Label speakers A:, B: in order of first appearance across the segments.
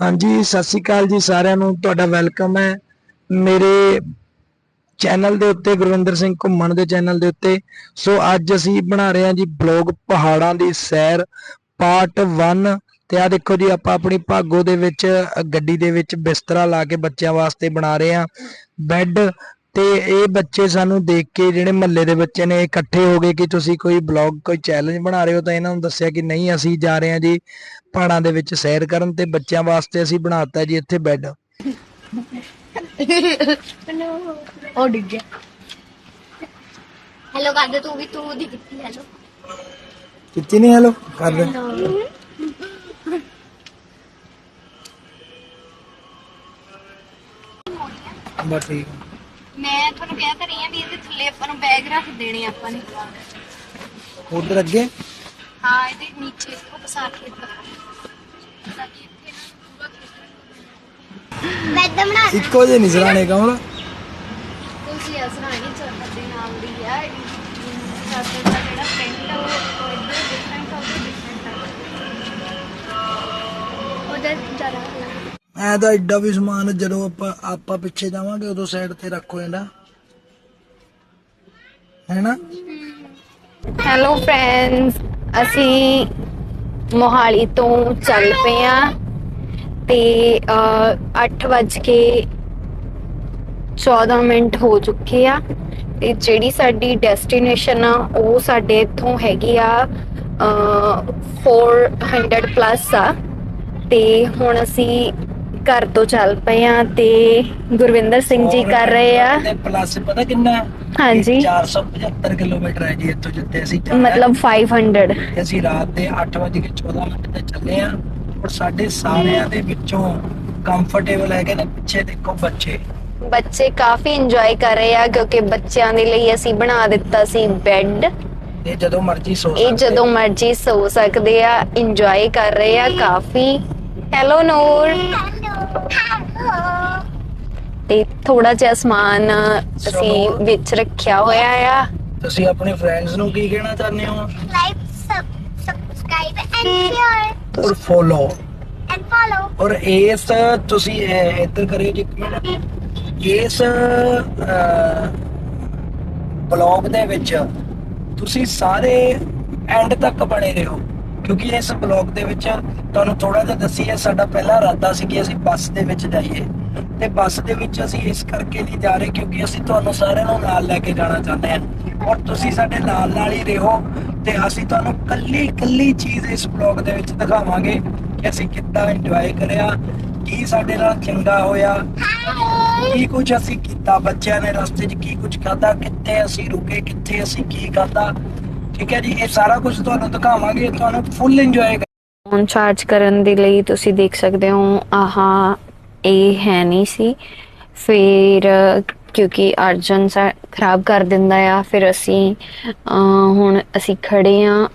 A: ਹਾਂਜੀ, ਸਤਿ ਸ਼੍ਰੀ ਅਕਾਲ ਜੀ ਸਾਰਿਆਂ ਨੂੰ। ਤੁਹਾਡਾ ਵੈਲਕਮ ਹੈ ਮੇਰੇ ਚੈਨਲ ਦੇ ਉੱਤੇ, ਗੁਰਵਿੰਦਰ ਸਿੰਘ ਘੁੰਮਣ ਦੇ ਚੈਨਲ ਦੇ ਉੱਤੇ। ਸੋ ਅੱਜ ਅਸੀਂ ਬਣਾ ਰਹੇ ਹਾਂ ਜੀ ਬਲੌਗ ਪਹਾੜਾਂ ਦੀ ਸੈਰ ਪਾਰਟ 1 ਤੇ ਆ ਦੇਖੋ ਜੀ, ਆਪਾਂ ਆਪਣੀ ਭਾਗੋ ਦੇ ਵਿੱਚ, ਗੱਡੀ ਦੇ ਵਿੱਚ ਬਿਸਤਰਾ ਲਾ ਕੇ ਬੱਚਿਆਂ ਵਾਸਤੇ ਬਣਾ ਰਹੇ ਹਾਂ। ਬੈੱਡ ਤੇ ਇਹ ਬੱਚੇ ਸਾਨੂੰ ਦੇਖ ਕੇ ਜਿਹੜੇ ਮਹੱਲੇ ਦੇ ਬੱਚੇ ਨੇ ਇਕੱਠੇ ਹੋ ਗਏ ਕਿ ਤੁਸੀਂ ਕੋਈ ਬਲੌਗ ਕੋਈ ਚੈਲੰਜ ਬਣਾ ਰਹੇ ਹੋ ਤਾਂ ਇਹਨਾਂ ਨੂੰ ਦੱਸਿਆ ਕਿ ਨਹੀਂ ਅਸੀਂ ਜਾ ਰਹੇ ਹਾਂ ਜੀ ਪਹਾੜਾਂ ਦੇ ਵਿੱਚ ਸੈਰ ਕਰਨ ਤੇ ਬੱਚਿਆਂ ਵਾਸਤੇ ਅਸੀਂ ਬਣਾਤਾ ਜੀ ਇੱਥੇ ਬੈੱਡ
B: ਉਹ ਡਿੱਗ ਗਿਆ।
C: ਹੈਲੋ ਕਰ ਦੇ ਤੂੰ ਵੀ ਤੂੰ ਦੀ ਕੀਤੀ ਹੈਲੋ
A: ਕਿੱਤੀ ਨਹੀਂ ਹੈਲੋ ਕਰ ਦੇ ਬਸ ਠੀਕ।
C: ਮੈਂ ਤੁਹਾਨੂੰ ਕਹਿ ਤਾਂ ਰਹੀ ਆ ਵੀ ਇਹਦੇ ਥੱਲੇ ਆਪਾਂ ਨੂੰ ਬੈਗ ਰੱਖ ਦੇਣੇ ਆਪਾਂ ਨੇ।
A: ਉਧਰ ਅੱਗੇ?
C: ਹਾਂ ਇਹਦੇ ਨੀਚੇ ਇੱਥੋਂ ਪਸਾਰ ਕੇ ਇੱਧਰ ਤਾਂ ਕਿ ਇੱਥੇ ਨਾ ਪੂਰਾ ਬੈੱਡ ਬਣਾ
A: ਇੱਕੋ ਜਿਹੇ ਨਿਸਰਾਣੇ ਕਮਲ
C: ਤੁਸੀਂ ਅਸਰਾਣੀ ਚੱਲਦੇ ਦੇ ਨਾਲ ਦੀ ਆ। ਸਾਡਾ ਦਾ ਜਿਹੜਾ ਫਰੈਂਡ ਆ ਉਹ ਉਹ ਇੱਧਰ ਡਿਫਰੈਂਟ ਆ ਉਹਦੇ ਡਿਫਰੈਂਟ ਆ। ਉਹਦਾ ਜਰਾ
A: ਐ ਤਾਂ ਐਡਾ ਵੀ ਸਮਾਨ ਜਦੋਂ ਆਪਾਂ ਆਪਾਂ ਪਿੱਛੇ ਜਾਵਾਂਗੇ ਉਦੋਂ ਸਾਈਡ ਤੇ ਰੱਖੋ ਇਹਦਾ ਹੈਨਾ?
B: ਹੈਲੋ ਫਰੈਂਡਸ ਅਸੀਂ ਮੋਹਾਲੀ ਤੋਂ ਚੱਲ ਪਏ ਆ ਤੇ 8 ਵੱਜ ਕੇ 14 ਮਿੰਟ ਹੋ ਚੁੱਕੇ ਆ ਤੇ ਜਿਹੜੀ ਸਾਡੀ ਡੈਸਟੀਨੇਸ਼ਨ ਆ ਉਹ ਸਾਡੇ ਇੱਥੋਂ ਹੈਗੀ ਆ ਅਹ, 400 ਪਲੱਸ ਆ। ਤੇ ਹੁਣ ਅਸੀਂ ਘਰ ਤੋਂ ਚੱਲ ਪਏ ਆ ਤੇ ਗੁਰਵਿੰਦਰ ਸਿੰਘ ਜੀ ਕਰ ਰਹੇ ਆ
A: ਪਲੱਸ ਪਤਾ ਕਿੰਨਾ ਹੈ?
B: ਹਾਂਜੀ।
A: ਇਹ 475 ਕਿਲੋਮੀਟਰ ਹੈ ਜੀ ਇੱਥੋਂ ਜਿੱਥੇ ਅਸੀਂ ਹੈ।
B: ਮਤਲਬ 500
A: ਤੇ ਅਸੀਂ ਰਾਤ ਦੇ 8:14 ਮਿੰਟ ਤੇ ਚੱਲੇ ਆ ਔਰ ਸਾਡੇ ਸਾਰਿਆਂ ਦੇ ਵਿੱਚੋਂ ਕੰਫਰਟੇਬਲ ਹੈਗੇ ਨੇ ਪਿੱਛੇ ਦੇਖੋ ਬੱਚੇ
B: ਬੱਚੇ ਕਾਫੀ ਇੰਜੋਏ ਕਰ ਰਹੇ ਆ ਕਿਉਂਕਿ ਬੱਚਿਆਂ ਦੇ ਲਈ ਅਸੀਂ ਬਣਾ ਦਿੱਤਾ ਸੀ ਬੈੱਡ
A: ਇਹ ਜਦੋਂ ਮਰਜ਼ੀ ਸੋ
B: ਇਹ
A: ਸਕਦੇ।
B: ਜਦੋਂ ਮਰਜ਼ੀ ਸੋ ਸਕਦੇ ਆ ਇੰਜੋਏ ਕਰ ਰਹੇ ਆ ਕਾਫੀ ਹੈਲੋ ਨੂਰ ਤੇ ਥੋੜਾ ਜਿਹਾ ਸਮਾਨ ਅਸੀਂ ਵਿੱਚ ਰੱਖਿਆ ਹੋਇਆ ਆ।
A: ਤੁਸੀਂ ਆਪਣੇ ਫਰੈਂਡਸ ਨੂੰ ਕੀ ਕਹਿਣਾ ਚਾਹੁੰਦੇ ਹੋ?
C: ਲਾਈਕ ਸਬਸਕ੍ਰਾਈਬ ਐਂਡ ਸ਼ੇਅਰ
A: ਔਰ ਫੋਲੋ
C: ਐਂਡ ਫੋਲੋ
A: ਔਰ ਇਸ ਤੁਸੀਂ ਇੱਧਰ ਕਰਿਓ ਜੀ ਇੱਕ ਮਿੰਟ। ਇਸ ਬਲੌਗ ਦੇ ਵਿੱਚ ਤੁਸੀਂ ਸਾਰੇ ਐਂਡ ਤੱਕ ਬਣੇ ਰਹੋ। ਕਿਉਂਕਿ ਇਸ ਬਲੌਗ ਦੇ ਵਿੱਚ ਤੁਹਾਨੂੰ ਥੋੜਾ ਜਿਹਾ ਦੱਸੀਏ, ਸਾਡਾ ਪਹਿਲਾ ਇਰਾਦਾ ਸੀ ਕਿ ਅਸੀਂ ਬੱਸ ਦੇ ਵਿੱਚ ਜਾਈਏ। ਤੇ ਬੱਸ ਦੇ ਵਿੱਚ ਅਸੀਂ ਇਸ ਕਰਕੇ ਨਹੀਂ ਜਾ ਰਹੇ ਕਿਉਂਕਿ ਅਸੀਂ ਤੁਹਾਨੂੰ ਸਾਰਿਆਂ ਨੂੰ ਨਾਲ ਲੈ ਕੇ ਜਾਣਾ ਚਾਹੁੰਦੇ ਹਾਂ। ਔਰ ਤੁਸੀਂ ਸਾਡੇ ਨਾਲ ਨਾਲ ਹੀ ਰਹੋ ਤੇ ਅਸੀਂ ਤੁਹਾਨੂੰ ਕੱਲੀ ਕੱਲੀ ਚੀਜ਼ ਇਸ ਬਲੌਗ ਦੇ ਵਿੱਚ ਦਿਖਾਵਾਂਗੇ ਕਿ ਅਸੀਂ ਕਿੱਦਾਂ ਇੰਜੋਏ ਕਰਿਆ, ਕੀ ਸਾਡੇ ਨਾਲ ਚੰਗਾ ਹੋਇਆ, ਕੀ ਕੁਝ ਅਸੀਂ ਕੀਤਾ, ਬੱਚਿਆਂ ਨੇ ਰਸਤੇ 'ਚ ਕੀ ਕੁਝ ਖਾਧਾ, ਕਿੱਥੇ ਅਸੀਂ ਰੁਕੇ, ਕਿੱਥੇ ਅਸੀਂ ਕੀ ਖਾਧਾ। ਠੀਕ ਹੈ ਜੀ, ਇਹ ਸਾਰਾ ਕੁਝ ਤੁਹਾਨੂੰ ਦਿਖਾਵਾਂਗੇ, ਤੁਹਾਨੂੰ ਫੁੱਲ ਇੰਜੋਏ
B: ਫੋਨ ਚਾਰਜ ਕਰਨ ਦੇ ਲਈ ਤੁਸੀਂ ਦੇਖ ਸਕਦੇ ਹੋ, ਆਹਾ ਇਹ ਹੈ ਨਹੀਂ ਸੀ। ਫਿਰ, ਕਿਉਂਕਿ ਅਰਜਨ ਖਰਾਬ ਕਰ ਦਿੰਦਾ ਆ, ਫਿਰ ਅਸੀਂ ਹੁਣ ਅਸੀਂ ਖੜੇ ਆ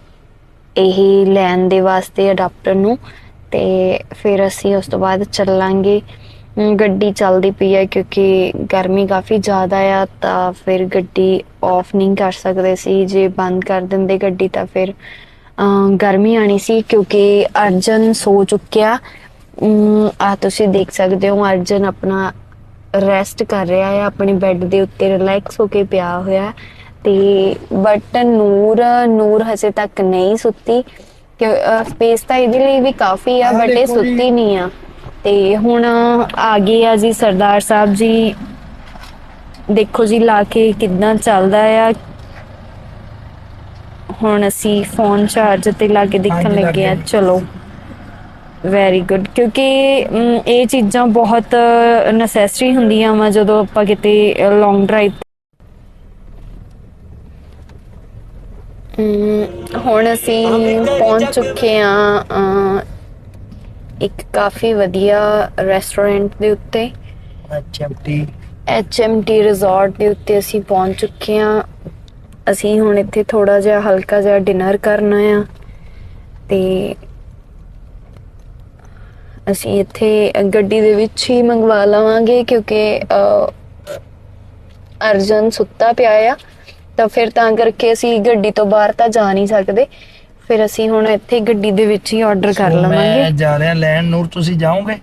B: ਇਹ ਲੈਣ ਦੇ ਵਾਸਤੇ ਅਡਾਪਟਰ ਨੂੰ ਤੇ ਫਿਰ ਅਸੀਂ ਉਸ ਤੋਂ ਬਾਅਦ ਚੱਲਾਂਗੇ। ਗੱਡੀ ਚੱਲਦੀ ਪਈ ਹੈ ਕਿਉਂਕਿ ਗਰਮੀ ਕਾਫੀ ਜ਼ਿਆਦਾ ਆ ਤਾਂ ਫਿਰ ਗੱਡੀ ਆਫ ਨਹੀਂ ਕਰ ਸਕਦੇ ਸੀ ਜੇ ਬੰਦ ਕਰ ਦਿੰਦੇ ਗੱਡੀ ਤਾਂ ਫਿਰ ਗਰਮੀ ਆਣੀ ਸੀ ਕਿਉਂਕਿ ਅਰਜਨ ਸੋ ਚੁੱਕਿਆ ਆ ਤੁਸੀਂ ਦੇਖ ਸਕਦੇ ਹੋ ਅਰਜਨ ਆਪਣਾ ਰੈਸਟ ਕਰ ਰਿਹਾ ਹੈ ਆਪਣੇ ਬੈੱਡ ਦੇ ਉੱਤੇ ਰਿਲੈਕਸ ਹੋ ਕੇ ਪਿਆ ਹੋਇਆ। ਤੇ ਬਟ ਨੂਰ ਨੂਰ ਹਜੇ ਤੱਕ ਨਹੀਂ ਸੁੱਤੀ ਕਿ ਸਪੇਸ ਤਾਂ ਇਹਦੇ ਲਈ ਵੀ ਕਾਫੀ ਆ ਬਟ ਇਹ। ਸੁੱਤੀ ਨਹੀਂ ਆ ਤੇ ਹੁਣ ਆ ਗਏ ਆ ਜੀ ਸਰਦਾਰ ਸਾਹਿਬ ਜੀ। ਦੇਖੋ ਜੀ ਲਾ ਕੇ ਕਿੰਨਾ ਚੱਲਦਾ ਆ। ਹੁਣ ਅਸੀਂ ਫੋਨ ਚਾਰਜ ਤੇ ਲਾ ਕੇ ਦੇਖਣ ਲੱਗੇ ਆ। ਚਲੋ ਵੈਰੀ ਗੁੱਡ ਕਿਉਂਕਿ ਇਹ ਚੀਜ਼ਾਂ ਬਹੁਤ ਨੈਸੈਸਰੀ ਹੁੰਦੀਆਂ ਵਾ ਜਦੋਂ ਆਪਾਂ ਕਿਤੇ ਲੌਂਗ ਡਰਾਈਵ ਹੁਣ ਅਸੀਂ ਪਹੁੰਚ ਚੁੱਕੇ ਆ ਇੱਕ ਕਾਫੀ ਵਧੀਆ ਰੈਸਟੋਰੈਂਟ ਦੇ ਉੱਤੇ।
A: ਐਚਐਮਟੀ
B: HMT ਰਿਜ਼ੋਰਟ ਦੇ ਉੱਤੇ ਅਸੀਂ ਪਹੁੰਚ ਚੁੱਕੇ ਆ ਅਸੀਂ ਹੁਣ ਇੱਥੇ ਥੋੜਾ ਜਿਹਾ ਹਲਕਾ ਜਿਹਾ ਡਿਨਰ ਕਰਨਾ ਆ ਤੇ ਅਸੀਂ ਇੱਥੇ ਗੱਡੀ ਦੇ ਵਿੱਚ ਹੀ ਮੰਗਵਾ ਲਵਾਂਗੇ ਕਿਉਂਕਿ ਅਰਜਨ ਸੁੱਤਾ ਪਿਆ ਆ। ਤਾਂ ਫਿਰ ਤਾਂ ਕਰਕੇ ਅਸੀਂ ਗੱਡੀ ਤੋਂ ਬਾਹਰ ਤਾਂ ਜਾ ਨਹੀਂ ਸਕਦੇ। ਫਿਰ ਅਸੀਂ ਹੁਣ ਇੱਥੇ ਗੱਡੀ ਦੇ ਵਿੱਚ ਹੀ ਆਰਡਰ ਕਰ
A: ਸੋ
B: ਲਵਾਂਗੇ।
A: ਮੈਂ ਜਾ ਰਿਹਾ ਲੈਣ। ਨੂਰ ਤੁਸੀਂ ਜਾਓਗੇ?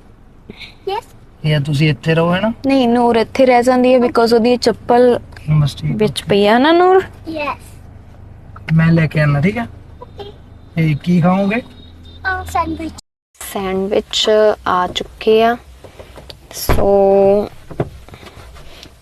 C: ਯੈਸ
A: ਜਾਂ ਤੁਸੀਂ ਇੱਥੇ ਰਹੋ ਹੈ ਨਾ?
B: ਨਹੀਂ ਨੂਰ ਇੱਥੇ ਰਹਿ ਜਾਂਦੀ ਹੈ ਬਿਕੋਜ਼ ਉਹਦੀ ਚੱਪਲ
A: ਬਸ ਠੀਕ ਆ।
B: ਵਿੱਚ ਪਈ ਆ ਨਾ ਨੂਰ?
C: ਯੈਸ
A: ਮੈਂ ਲੈ ਕੇ ਆਣਾ ਠੀਕ ਹੈ? ਇਹ ਕੀ ਖਾਓਗੇ?
C: ਆ ਸੈਂਡਵਿਚ
B: ਸੈਂਡਵਿਚ ਆ ਚੁੱਕੇ ਆ। ਸੋ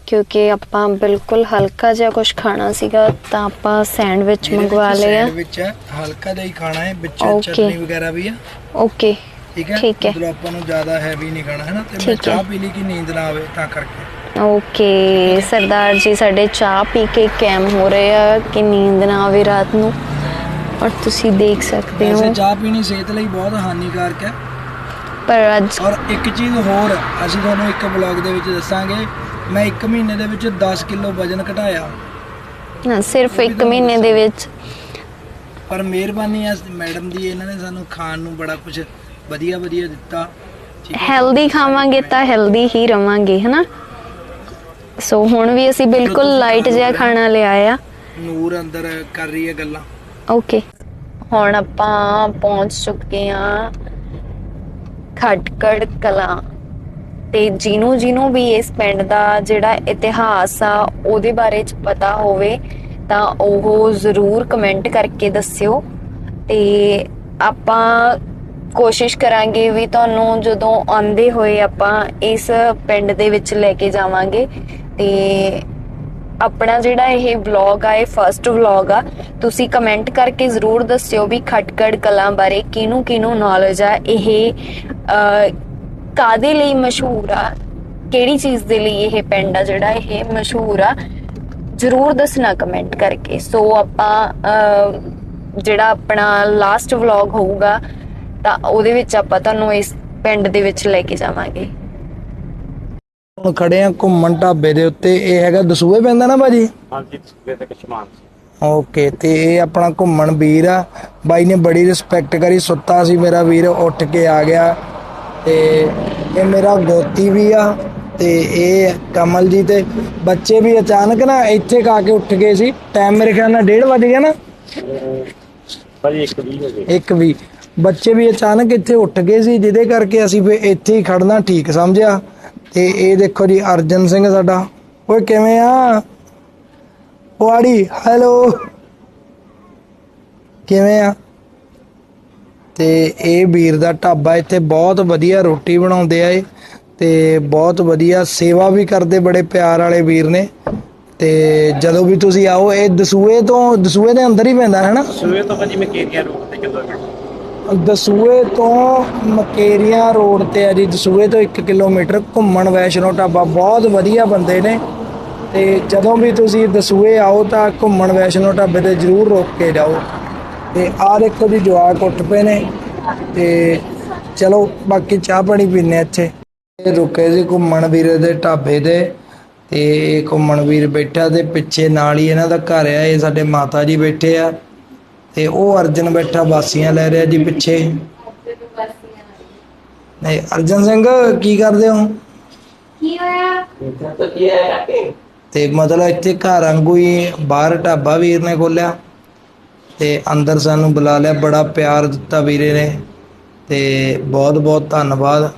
B: ਕਿਉਂਕਿ ਆਪਾਂ ਬਿਲਕੁਲ ਹਲਕਾ ਜਿਹਾ ਕੁਝ ਖਾਣਾ ਸੀਗਾ ਤਾਂ ਆਪਾਂ ਸੈਂਡਵਿਚ ਮੰਗਵਾ ਲਿਆ।
A: ਵਿੱਚ ਹਲਕਾ ਜਿਹਾ ਹੀ ਖਾਣਾ ਹੈ ਵਿੱਚ. ਚਟਨੀ ਵਗੈਰਾ ਵੀ ਆ।
B: ਓਕੇ
A: ਠੀਕ ਹੈ?
B: ਠੀਕ ਹੈ।
A: ਮਤਲਬ ਆਪਾਂ ਨੂੰ ਜ਼ਿਆਦਾ ਹੈਵੀ ਨਹੀਂ ਖਾਣਾ ਹੈ ਨਾ ਤੇ ਮੈਂ। ਚਾਹ ਪੀ ਲਈ ਕਿ ਨੀਂਦ ਨਾ ਆਵੇ ਤਾਂ ਕਰਕੇ।
B: ਓਕੇ ਸਰਦਾਰ ਜੀ ਸਾਡੇ ਚਾਹ ਪੀ ਕੇ ਕੈਮ ਹੋ ਰਹੇ ਆ ਕਿ ਨੀਂਦ ਨਾ ਆਵੇ ਰਾਤ ਨੂੰ। ਔਰ ਤੁਸੀਂ ਦੇਖ ਸਕਦੇ
A: ਵੈਸੇ
B: ਹੋ।
A: ਚਾਹ ਪੀਣੀ ਸਿਹਤ ਲਈ ਬਹੁਤ ਹਾਨੀਕਾਰਕ ਹੈ।
B: ਪਰ ਅੱਜ
A: ਔਰ ਇੱਕ ਚੀਜ਼ ਹੋਰ ਅਸੀਂ ਤੁਹਾਨੂੰ ਇੱਕ ਬਲੌਗ ਦੇ ਵਿੱਚ ਦੱਸਾਂਗੇ। ਮੈਂ 1 ਮਹੀਨੇ ਦੇ ਵਿੱਚ 10 ਕਿਲੋ ਵਜਨ ਘਟਾਇਆ।
B: ਹਾਂ, ਸਿਰਫ 1 ਮਹੀਨੇ ਦੇ ਵਿੱਚ।
A: ਪਰ ਮਿਹਰਬਾਨੀ ਹੈ ਮੈਡਮ ਦੀ ਇਹਨਾਂ ਨੇ ਸਾਨੂੰ ਖਾਣ ਨੂੰ ਬੜਾ ਕੁਝ ਵਧੀਆ ਵਧੀਆ ਦਿੱਤਾ। ਠੀਕ ਹੈ
B: ਹੈਲਦੀ ਖਾਵਾਂਗੇ ਤਾਂ ਹੈਲਦੀ ਹੀ ਰਵਾਂਗੇ ਹਨਾ? ਸੋ ਹੁਣ ਵੀ ਅਸੀਂ ਬਿਲਕੁਲ ਲਾਈਟ ਜਿਹਾ ਖਾਣਾ ਲਿਆ ਆ
A: ਨੂਰ ਅੰਦਰ ਕਰ ਰਹੀ ਹੈ ਗੱਲਾਂ।
B: ਓਕੇ ਹੁਣ ਆਪਾਂ ਪਹੁੰਚ ਚੁੱਕੇ ਆ ਖਟਕੜ ਕਲਾਂ। ਤੇ ਜਿਹਨੂੰ ਜਿਹਨੂੰ ਵੀ ਇਸ ਪਿੰਡ ਦਾ ਜਿਹੜਾ ਇਤਿਹਾਸ ਆ, ਉਹਦੇ ਬਾਰੇ ਚ ਪਤਾ ਹੋਵੇ, ਤਾਂ ਉਹ ਜ਼ਰੂਰ ਕਮੈਂਟ ਕਰਕੇ ਦੱਸਿਓ। ਤੇ ਆਪਾਂ ਕੋਸ਼ਿਸ਼ ਕਰਾਂਗੇ ਵੀ ਤੁਹਾਨੂੰ ਜਦੋਂ ਆਉਂਦੇ ਹੋਏ ਆਪਾਂ ਇਸ ਪਿੰਡ ਦੇ ਵਿੱਚ ਲੈ ਕੇ ਜਾਵਾਂਗੇ। ਤੇ ਆਪਣਾ ਜਿਹੜਾ ਇਹ ਵਲੌਗ ਆ ਇਹ ਫਰਸਟ ਵਲੌਗ ਆ ਤੁਸੀਂ ਕਮੈਂਟ ਕਰਕੇ ਜ਼ਰੂਰ ਦੱਸਿਓ ਵੀ ਖਟਕੜ ਕਲਾਂ ਬਾਰੇ ਕਿਹਨੂੰ ਕਿਹਨੂੰ ਨੌਲੇਜ ਆ ਇਹ ਕਾਦੇ ਲਈ ਮਸ਼ਹੂਰ ਆ ਕਿਹੜੀ ਚੀਜ਼ ਦੇ ਲਈ ਇਹ ਪਿੰਡ ਆ ਜਿਹੜਾ ਇਹ ਮਸ਼ਹੂਰ ਆ ਜ਼ਰੂਰ ਦੱਸਣਾ ਕਮੈਂਟ ਕਰਕੇ। ਸੋ ਆਪਾਂ ਅਹ, ਜਿਹੜਾ ਆਪਣਾ ਲਾਸਟ ਵਲੌਗ ਹੋਊਗਾ ਤਾਂ ਉਹਦੇ ਵਿੱਚ ਆਪਾਂ ਤੁਹਾਨੂੰ ਇਸ ਪਿੰਡ ਦੇ ਵਿੱਚ ਲੈ ਕੇ ਜਾਵਾਂਗੇ।
A: ਹੁਣ ਖੜੇ ਆ ਘੁੰਮਣ ਢਾਬੇ ਦੇ ਉੱਤੇ। ਇਹ ਹੈਗਾ ਦਸੂਏ ਪੈਂਦਾ ਨਾ ਭਾਜੀ?
D: ਹਾਂਜੀ ਸਵੇਰ ਤੱਕ ਸ਼ਮਾਨ ਸੀ।
A: ਓਕੇ ਤੇ ਇਹ ਆਪਣਾ ਘੁੰਮਣ ਵੀਰ ਆ। ਬਾਈ ਨੇ ਬੜੀ ਰਿਸਪੈਕਟ ਕਰੀ ਸੁੱਤਾ ਸੀ ਮੇਰਾ ਵੀਰ ਉੱਠ ਕੇ ਆ ਗਿਆ। ਤੇ ਇਹ ਮੇਰਾ ਗੋਤੀ ਵੀ ਆ ਤੇ ਇਹ ਕਮਲ ਜੀ ਤੇ ਬੱਚੇ ਵੀ ਅਚਾਨਕ ਨਾ ਇੱਥੇ ਕਾ ਕੇ ਉੱਠ ਗਏ ਸੀ। ਟਾਈਮ ਮੇਰੇ ਖਿਆਲ ਨਾਲ 1:30 ਵਜ ਗਿਆ ਨਾ।
D: ਭਾਜੀ ਇੱਕ ਵੀ ਹੋ ਗਏ।
A: ਇੱਕ ਵੀ ਬੱਚੇ ਵੀ ਅਚਾਨਕ ਇੱਥੇ ਉੱਠ ਗਏ ਸੀ ਜਿਹਦੇ ਕਰਕੇ ਅਸੀਂ ਫੇ ਇੱਥੇ ਹੀ ਖੜਨਾ ਠੀਕ ਸਮਝਿਆ। ਤੇ ਇਹ ਦੇਖੋ ਜੀ, ਅਰਜਨ ਸਿੰਘ ਸਾਡਾ। ਓਏ ਕਿਵੇਂ ਆ? ਪੁਆੜੀ, ਹੈਲੋ। ਕਿਵੇਂ ਆ? ਤੇ ਇਹ ਵੀਰ ਦਾ ਢਾਬਾ ਇੱਥੇ ਬਹੁਤ ਵਧੀਆ ਰੋਟੀ ਬਣਾਉਂਦੇ ਆ ਇਹ। ਤੇ ਬਹੁਤ ਵਧੀਆ ਸੇਵਾ ਵੀ ਕਰਦੇ ਬੜੇ ਪਿਆਰ ਵਾਲੇ ਵੀਰ ਨੇ। ਤੇ ਜਦੋਂ ਵੀ ਤੁਸੀਂ ਆਓ, ਇਹ ਦਸੂਏ ਤੋਂ, ਦਸੂਏ ਦੇ ਅੰਦਰ ਹੀ ਪੈਂਦਾ, ਹੈ ਨਾ?
D: ਸਵੇਰ ਤੋਂ ਭਾਜੀ ਮੈਂ ਰੋਡ ਤੇ ਕਿਲੋ
A: ਦਸੂਏ ਤੋਂ ਮਕੇਰੀਆਂ ਰੋਡ ਤੇ ਆ ਜੀ, ਦਸੂਏ ਤੋਂ 1 ਕਿਲੋਮੀਟਰ ਘੁੰਮਣ ਵੈਸ਼ਨੋ ਢਾਬਾ, ਬਹੁਤ ਵਧੀਆ ਬੰਦੇ ਨੇ। ਤੇ ਜਦੋਂ ਵੀ ਤੁਸੀਂ ਦਸੂਏ ਆਓ ਤਾਂ ਘੁੰਮਣ ਵੈਸ਼ਨੋ ਢਾਬੇ ਤੇ ਜ਼ਰੂਰ ਰੁਕ ਕੇ ਜਾਓ। ਤੇ ਆਹ ਦੇਖੋ ਜੀ, ਜਵਾਕ ਉੱਠ ਪਏ ਨੇ। ਤੇ ਚਲੋ, ਬਾਕੀ ਚਾਹ ਪਾਣੀ ਪੀਨੇ ਇੱਥੇ। ਰੁਕੇ ਸੀ ਘੁੰਮਣ ਵੀਰ ਦੇ ਢਾਬੇ ਤੇ। ਤੇ ਘੁੰਮਣ ਵੀਰ ਬੈਠਾ ਤੇ ਪਿੱਛੇ ਨਾਲ ਹੀ ਇਹਨਾਂ ਦਾ ਘਰ ਆ, ਇਹ ਸਾਡੇ ਮਾਤਾ ਜੀ ਬੈਠੇ ਆ। ਤੇ ਉਹ ਅਰਜਨ ਬੈਠਾ ਬਾਸੀਆਂ ਲੈ ਰਿਹਾ ਜੀ ਪਿੱਛੇ। ਨਹੀਂ ਅਰਜਨ ਸਿੰਘ ਕੀ ਕਰਦੇ ਹੋ?
C: ਕੀ ਹੋਇਆ?
A: ਤੇ ਮਤਲਬ ਇੱਥੇ ਘਰ ਵਾਂਗੂ ਹੀ ਬਾਹਰ ਢਾਬਾ ਵੀਰ ਨੇ ਖੋਲਿਆ ਤੇ ਅੰਦਰ ਸਾਨੂੰ ਬੁਲਾ ਲਿਆ ਬੜਾ ਪਿਆਰ ਦਿੱਤਾ ਵੀਰੇ ਨੇ ਤੇ ਬਹੁਤ ਬਹੁਤ ਧੰਨਵਾਦ।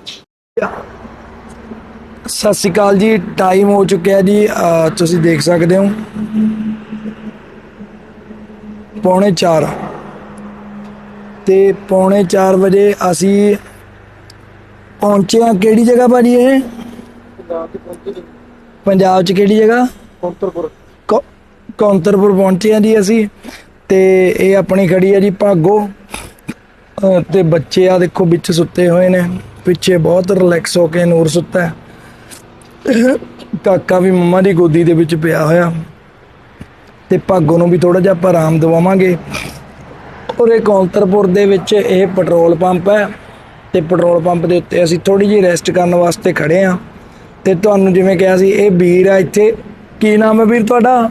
A: ਸਤਿ ਸ਼੍ਰੀ ਅਕਾਲ ਜੀ ਟਾਈਮ ਹੋ ਚੁੱਕਿਆ ਜੀ ਤੁਸੀਂ ਦੇਖ ਸਕਦੇ ਹੋ। ਪੌਣੇ 4 ਤੇ ਪੌਣੇ 4 ਵਜੇ ਅਸੀਂ ਪਹੁੰਚੇ ਹਾਂ ਕਿਹੜੀ ਜਗ੍ਹਾ ਭਾਜੀ ਇਹ? ਪੰਜਾਬ ਚ ਕਿਹੜੀ ਜਗ੍ਹਾ?
D: ਕੋਂਤਰਪੁਰ।
A: ਪਹੁੰਚੇ ਆ ਜੀ ਅਸੀਂ। ਤੇ ਇਹ ਆਪਣੀ ਖੜੀ ਆ ਜੀ ਭਾਗੋ। ਤੇ ਬੱਚੇ ਆ ਦੇਖੋ ਵਿੱਚ ਸੁੱਤੇ ਹੋਏ ਨੇ। ਪਿੱਛੇ ਬਹੁਤ ਰਿਲੈਕਸ ਹੋ ਕੇ ਨੂਰ ਸੁੱਤਾ ਹੈ। ਕਾਕਾ ਵੀ ਮੰਮਾ ਦੀ ਗੋਦੀ ਦੇ ਵਿੱਚ ਪਿਆ ਹੋਇਆ। ਤੇ ਭਾਗੋ ਨੂੰ ਵੀ ਥੋੜਾ ਜਿਹਾ ਆਪਾਂ ਆਰਾਮ ਦਵਾਵਾਂਗੇ। ਔਰ ਇਹ ਕੌਂਤਰਪੁਰ ਦੇ ਵਿੱਚ ਇਹ ਪੈਟਰੋਲ ਪੰਪ ਹੈ ਤੇ ਪੈਟਰੋਲ ਪੰਪ ਦੇ ਉੱਤੇ ਅਸੀਂ ਥੋੜੀ ਜਿਹੀ ਰੈਸਟ ਕਰਨ ਵਾਸਤੇ ਖੜੇ ਆ ਤੇ ਤੁਹਾਨੂੰ ਜਿਵੇਂ ਕਿਹਾ ਸੀ, ਇਹ ਵੀਰ ਆ ਇੱਥੇ। ਕੀ ਨਾਮ ਹੈ ਵੀਰ ਤੁਹਾਡਾ?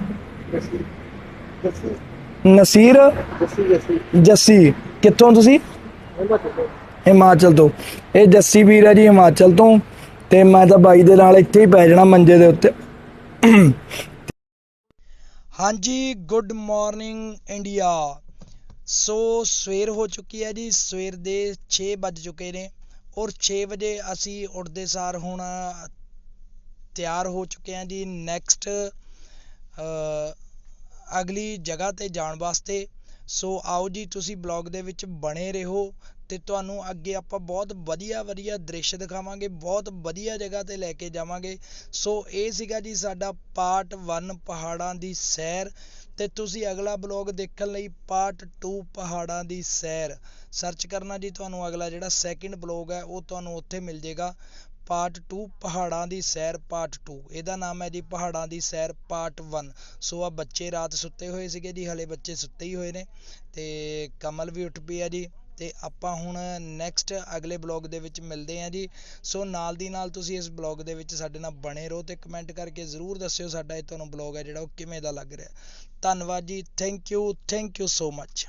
A: ਨਸੀਰ? ਜੱਸੀ। ਕਿੱਥੋਂ ਤੁਸੀਂ? ਹਿਮਾਚਲ ਤੋਂ। ਇਹ ਜੱਸੀ ਵੀਰ ਹੈ ਜੀ ਹਿਮਾਚਲ ਤੋਂ। ਤੇ ਮੈਂ ਤਾਂ ਬਾਈ ਦੇ ਨਾਲ ਇੱਥੇ ਹੀ ਪੈ ਜਾਣਾ ਮੰਜੇ ਦੇ ਉੱਤੇ। ਹਾਂਜੀ ਗੁੱਡ ਮਾਰਨਿੰਗ ਇੰਡੀਆ ਸੋ ਸਵੇਰ ਹੋ ਚੁੱਕੀ ਹੈ ਜੀ। ਸਵੇਰ ਦੇ 6 ਵੱਜ ਚੁੱਕੇ ਨੇ ਔਰ 6 ਵਜੇ ਅਸੀਂ ਉੱਠਦੇ ਸਾਰ ਹੁਣ ਤਿਆਰ ਹੋ ਚੁੱਕੇ ਹਾਂ ਜੀ। ਨੈਕਸਟ ਅਗਲੀ ਜਗ੍ਹਾ ਤੇ ਜਾਣ ਵਾਸਤੇ। ਸੋ ਆਓ ਜੀ, ਤੁਸੀਂ ਬਲੌਗ ਦੇ ਵਿੱਚ ਬਣੇ ਰਹੋ। ਅਤੇ ਤੁਹਾਨੂੰ ਅੱਗੇ ਆਪਾਂ ਬਹੁਤ ਵਧੀਆ ਵਧੀਆ ਦ੍ਰਿਸ਼ ਦਿਖਾਵਾਂਗੇ, ਬਹੁਤ ਵਧੀਆ ਜਗ੍ਹਾ ਤੇ ਲੈ ਕੇ ਜਾਵਾਂਗੇ। ਸੋ ਇਹ ਸੀਗਾ ਜੀ ਸਾਡਾ ਪਾਰਟ ਵਨ ਪਹਾੜਾਂ ਦੀ ਸੈਰ ਅਤੇ ਤੁਸੀਂ ਅਗਲਾ ਬਲੌਗ ਦੇਖਣ ਲਈ ਪਾਰਟ ਟੂ ਪਹਾੜਾਂ ਦੀ ਸੈਰ। ਸਰਚ ਕਰਨਾ ਜੀ ਤੁਹਾਨੂੰ ਅਗਲਾ ਜਿਹੜਾ ਸੈਕਿੰਡ ਬਲੌਗ ਹੈ, ਉਹ ਤੁਹਾਨੂੰ ਉੱਥੇ ਮਿਲ ਜਾਏਗਾ ਪਾਰਟ 2 ਪਹਾੜਾਂ ਦੀ ਸੈਰ ਪਾਰਟ 2 ਇਹਦਾ ਨਾਮ ਹੈ ਜੀ ਪਹਾੜਾਂ ਦੀ ਸੈਰ ਪਾਰਟ 1 ਸੋ ਆ ਬੱਚੇ ਰਾਤ ਸੁੱਤੇ ਹੋਏ ਸੀਗੇ ਜੀ, ਹਲੇ ਬੱਚੇ ਸੁੱਤੇ ਹੀ ਹੋਏ ਨੇ ਤੇ ਕਮਲ ਵੀ ਉੱਠ ਪਈ ਆ ਜੀ। ਅਤੇ ਆਪਾਂ ਹੁਣ ਨੈਕਸਟ ਅਗਲੇ ਬਲੋਗ ਦੇ ਵਿੱਚ ਮਿਲਦੇ ਹਾਂ ਜੀ। ਸੋ ਨਾਲ ਦੀ ਨਾਲ ਤੁਸੀਂ ਇਸ ਬਲੋਗ ਦੇ ਵਿੱਚ ਸਾਡੇ ਨਾਲ ਬਣੇ ਰਹੋ ਅਤੇ ਕਮੈਂਟ ਕਰਕੇ ਜ਼ਰੂਰ ਦੱਸਿਓ ਸਾਡਾ ਇਹ ਤੁਹਾਨੂੰ ਬਲੋਗ ਹੈ ਜਿਹੜਾ ਉਹ ਕਿਵੇਂ ਦਾ ਲੱਗ ਰਿਹਾ। ਧੰਨਵਾਦ ਜੀ। Thank you thank you so much